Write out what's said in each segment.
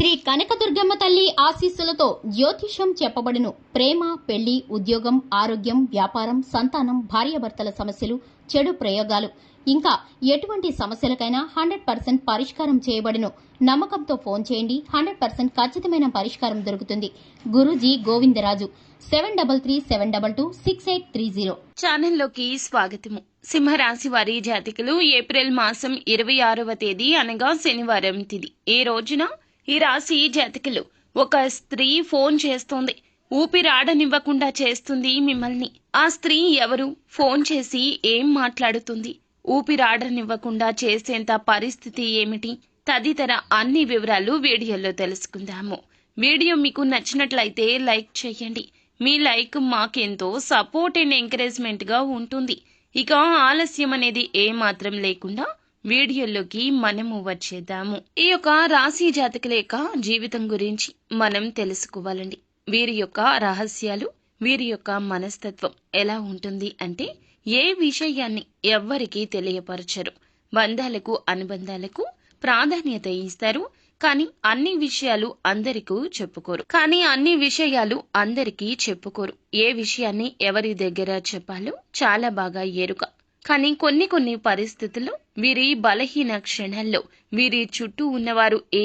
శ్రీ కనకదుర్గమ్మ తల్లి ఆశీస్సులతో జ్యోతిషం చెప్పబడును. ప్రేమ పెళ్ళి ఉద్యోగం ఆరోగ్యం వ్యాపారం సంతానం భార్యాభర్తల సమస్యలు చెడు ప్రయోగాలు. ఇంకా ఎటువంటి సమస్యలకైనా హండ్రెడ్ పర్సెంట్ పరిష్కారం చేయబడును. నమ్మకంతో ఫోన్ చేయండి. హండ్రెడ్ పర్సెంట్ ఖచ్చితమైన పరిష్కారం దొరుకుతుంది. Guruji Govindaraju seven double three seven double two six eight three zero. ఛానల్లోకి స్వాగతము. సింహరాశి వారి జాతికులు ఏప్రిల్ మాసం ఇరవై ఆరవ తేదీ అనగా శనివారం తిది. ఏ రోజున? ఈ రాశి జాతకులు. ఒక స్త్రీ ఫోన్ చేస్తోంది. ఊపిరాడనివ్వకుండా చేస్తుంది మిమ్మల్ని. ఆ స్త్రీ ఎవరు? ఫోన్ చేసి ఏం మాట్లాడుతుంది? ఊపిరాడనివ్వకుండా చేసేంత పరిస్థితి ఏమిటి? తదితర అన్ని వివరాలు వీడియోలో తెలుసుకుందాము. వీడియో మీకు నచ్చినట్లయితే లైక్ చేయండి. మీ లైక్ మాకెంతో సపోర్ట్ అండ్ ఎంకరేజ్మెంట్గా ఉంటుంది. ఇక ఆలస్యం అనేది ఏమాత్రం లేకుండా వీడియోలోకి మనము వచ్చేద్దాము. ఈ యొక్క రాశి జాతకుల యొక్క జీవితం గురించి మనం తెలుసుకోవాలండి. వీరి యొక్క రహస్యాలు వీరి యొక్క మనస్తత్వం ఎలా ఉంటుంది అంటే ఏ విషయాన్ని ఎవ్వరికీ తెలియపరచరు. బంధాలకు అనుబంధాలకు ప్రాధాన్యత ఇస్తారు. కానీ అన్ని విషయాలు అందరికీ చెప్పుకోరు. కానీ అన్ని విషయాలు అందరికీ చెప్పుకోరు. ఏ విషయాన్ని ఎవరి దగ్గర చెప్పాలో చాలా బాగా ఎరుక. కానీ కొన్ని కొన్ని పరిస్థితుల్లో వీరి బలహీన క్షణాల్లో వీరి చుట్టూ ఉన్నవారు ఏ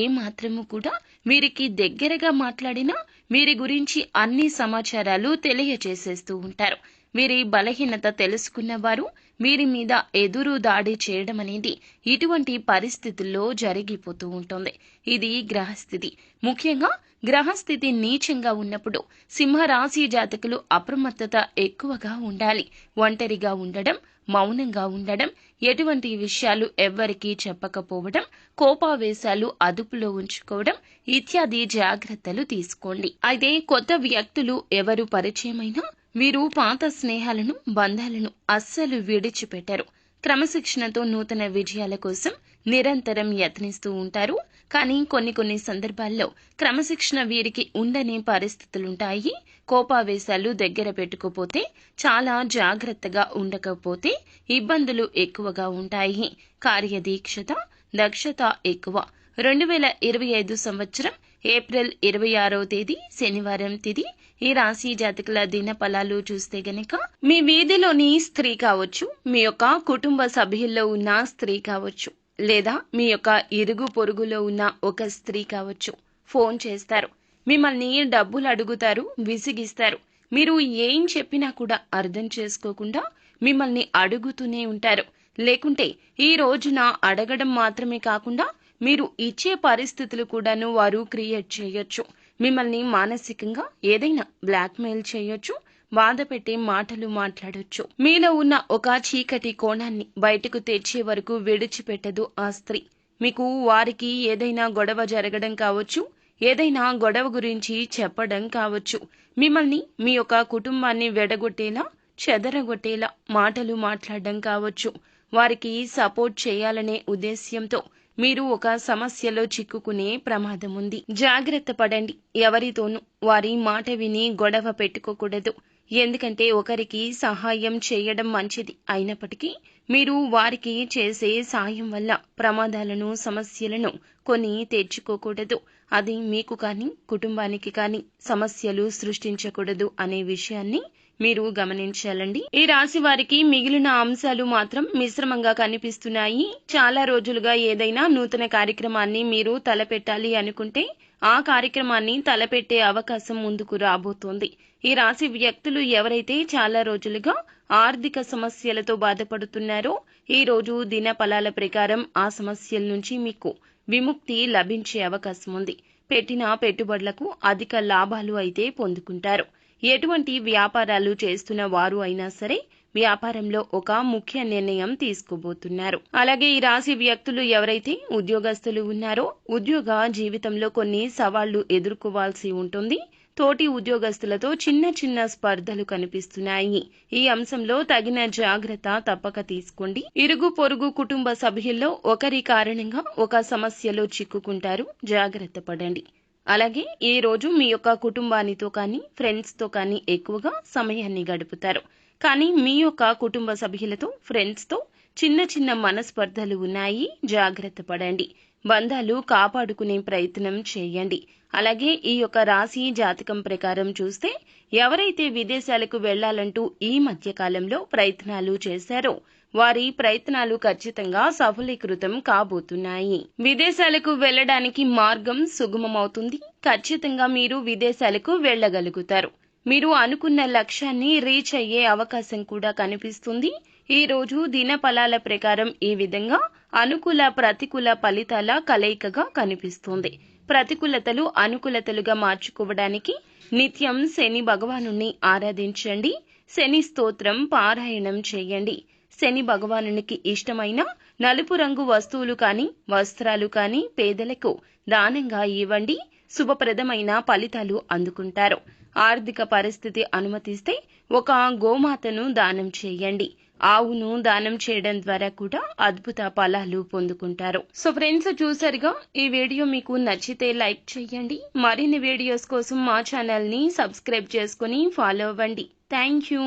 కూడా వీరికి దగ్గరగా మాట్లాడినా వీరి గురించి అన్ని సమాచారాలు తెలియచేసేస్తూ ఉంటారు. వీరి బలహీనత తెలుసుకున్న వారు వీరి మీద ఎదురు దాడి చేయడం అనేది ఇటువంటి పరిస్థితుల్లో జరిగిపోతూ ఉంటుంది. ఇది గ్రహస్థితి. ముఖ్యంగా గ్రహస్థితి నీచంగా ఉన్నప్పుడు సింహరాశి జాతకులు అప్రమత్తత ఎక్కువగా ఉండాలి. ఒంటరిగా ఉండడం మౌనంగా ఉండడం ఎటువంటి విషయాలు ఎవ్వరికీ చెప్పకపోవడం కోపావేశాలు అదుపులో ఉంచుకోవడం ఇత్యాది జాగ్రత్తలు తీసుకోండి. అయితే కొత్త వ్యక్తులు ఎవరు పరిచయమైనా వీరు పాత స్నేహాలను బంధాలను అస్సలు విడిచిపెట్టరు. క్రమశిక్షణతో నూతన విజయాల కోసం నిరంతరం యత్నిస్తూ ఉంటారు. కానీ కొన్ని కొన్ని సందర్భాల్లో క్రమశిక్షణ వీరికి ఉండని పరిస్థితులుంటాయి. కోపావేశాలు దగ్గర పెట్టుకోపోతే చాలా జాగ్రత్తగా ఉండకపోతే ఇబ్బందులు ఎక్కువగా ఉంటాయి. కార్యదీక్షత దక్షత ఎక్కువ. రెండు వేల ఇరవై ఐదు సంవత్సరం ఏప్రిల్ ఇరవై ఆరో తేదీ శనివారం తిది. ఈ రాశి జాతకుల దిన ఫలాలు చూస్తే గనక మీ వీధిలోని స్త్రీ కావచ్చు మీ యొక్క కుటుంబ సభ్యుల్లో ఉన్న స్త్రీ కావచ్చు. లేదా మీ యొక్క ఇరుగు పొరుగులో ఉన్న ఒక స్త్రీ కావచ్చు. ఫోన్ చేస్తారు. మిమ్మల్ని డబ్బులు అడుగుతారు విసిగిస్తారు. మీరు ఏం చెప్పినా కూడా అర్థం చేసుకోకుండా మిమ్మల్ని అడుగుతూనే ఉంటారు. లేకుంటే ఈ రోజున అడగడం మాత్రమే కాకుండా మీరు ఇచ్చే పరిస్థితులు కూడాను వారు క్రియేట్ చేయొచ్చు. మిమ్మల్ని మానసికంగా ఏదైనా బ్లాక్మెయిల్ చేయొచ్చు. బాధ పెట్టే మాటలు మాట్లాడొచ్చు. మీలో ఉన్న ఒక చీకటి కోణాన్ని బయటకు తెచ్చే వరకు విడిచిపెట్టదు ఆ స్త్రీ. మీకు వారికి ఏదైనా గొడవ జరగడం కావచ్చు ఏదైనా గొడవ గురించి చెప్పడం కావచ్చు. మిమ్మల్ని మీ యొక్క కుటుంబాన్ని వెడగొట్టేలా చెదరగొట్టేలా మాటలు మాట్లాడడం కావచ్చు. వారికి సపోర్ట్ చేయాలనే ఉద్దేశ్యంతో మీరు ఒక సమస్యలో చిక్కుకునే ప్రమాదం ఉంది. జాగ్రత్త పడండి. ఎవరితోనూ వారి మాట విని గొడవ పెట్టుకోకూడదు. ఎందుకంటే ఒకరికి సహాయం చేయడం మంచిది అయినప్పటికీ మీరు వారికి చేసే సాయం వల్ల ప్రమాదాలను సమస్యలను కొని తెచ్చుకోకూడదు. అది మీకు కానీ కుటుంబానికి కానీ సమస్యలు సృష్టించకూడదు అనే విషయాన్ని మీరు గమనించాలండి. ఈ రాశి వారికి మిగిలిన అంశాలు మాత్రం మిశ్రమంగా కనిపిస్తున్నాయి. చాలా రోజులుగా ఏదైనా నూతన కార్యక్రమాన్ని మీరు తలపెట్టాలి అనుకుంటే ఆ కార్యక్రమాన్ని తలపెట్టే అవకాశం ముందుకు రాబోతోంది. ఈ రాశి వ్యక్తులు ఎవరైతే చాలా రోజులుగా ఆర్థిక సమస్యలతో బాధపడుతున్నారో ఈ రోజు దిన ఫలాల ప్రకారం ఆ సమస్యల నుంచి మీకు విముక్తి లభించే అవకాశం ఉంది. పెట్టిన పెట్టుబడులకు అధిక లాభాలు అయితే పొందుకుంటారు. ఎటువంటి వ్యాపారాలు చేస్తున్న వారు అయినా సరే వ్యాపారంలో ఒక ముఖ్య నిర్ణయం తీసుకోబోతున్నారు. అలాగే ఈ రాశి వ్యక్తులు ఎవరైతే ఉద్యోగస్తులు ఉన్నారో ఉద్యోగ జీవితంలో కొన్ని సవాళ్ళు ఎదుర్కోవాల్సి ఉంటుంది. తోటి ఉద్యోగస్తులతో చిన్న చిన్న స్పర్ధలు కనిపిస్తున్నాయి. ఈ అంశంలో తగిన జాగ్రత్త తప్పక తీసుకోండి. ఇరుగు పొరుగు కుటుంబ సభ్యుల్లో ఒకరి కారణంగా ఒక సమస్యలో చిక్కుకుంటారు. జాగ్రత్త పడండి. అలాగే ఈ రోజు మీ యొక్క కుటుంబానితో కానీ ఫ్రెండ్స్తో కానీ ఎక్కువగా సమయాన్ని గడుపుతారు. కానీ మీ యొక్క కుటుంబ సభ్యులతో ఫ్రెండ్స్తో చిన్న చిన్న మనస్పర్ధలు ఉన్నాయి జాగ్రత్త పడండి. బంధాలు కాపాడుకునే ప్రయత్నం చేయండి. అలాగే ఈ యొక్క రాశి జాతకం ప్రకారం చూస్తే ఎవరైతే విదేశాలకు వెళ్ళాలంటూ ఈ మధ్యకాలంలో ప్రయత్నాలు చేశారో వారి ప్రయత్నాలు ఖచ్చితంగా సఫలీకృతం కాబోతున్నాయి. విదేశాలకు వెళ్ళడానికి మార్గం సుగమమవుతుంది. ఖచ్చితంగా మీరు విదేశాలకు వెళ్ళగలుగుతారు మీరు అనుకున్న లక్ష్యాన్ని రీచ్ అయ్యే అవకాశం కూడా కనిపిస్తుంది. ఈ రోజు దినఫలాల ప్రకారం ఈ విధంగా అనుకూల ప్రతికూల ఫలితాల కలయికగా కనిపిస్తుంది. ప్రతికూలతలు అనుకూలతలుగా మార్చుకోవడానికి నిత్యం శని భగవాను ఆరాధించండి. శని స్తోత్రం పారాయణం చేయండి. శని భగవానునికి ఇష్టమైన నలుపు రంగు వస్తువులు కాని వస్త్రాలు కాని పేదలకు దానంగా ఇవ్వండి. శుభప్రదమైన ఫలితాలు అందుకుంటారు. ఆర్థిక పరిస్థితి అనుమతిస్తే ఒక గోమాతను దానం చేయండి. ఆవును దానం చేయడం ద్వారా కూడా అద్భుత ఫలాలు పొందుకుంటారు. సో ఫ్రెండ్స్ చూసారుగా? ఈ వీడియో మీకు నచ్చితే లైక్ చేయండి. మరిన్ని వీడియోస్ కోసం మా ఛానల్ని సబ్స్క్రైబ్ చేసుకుని ఫాలో అవ్వండి. Thank you.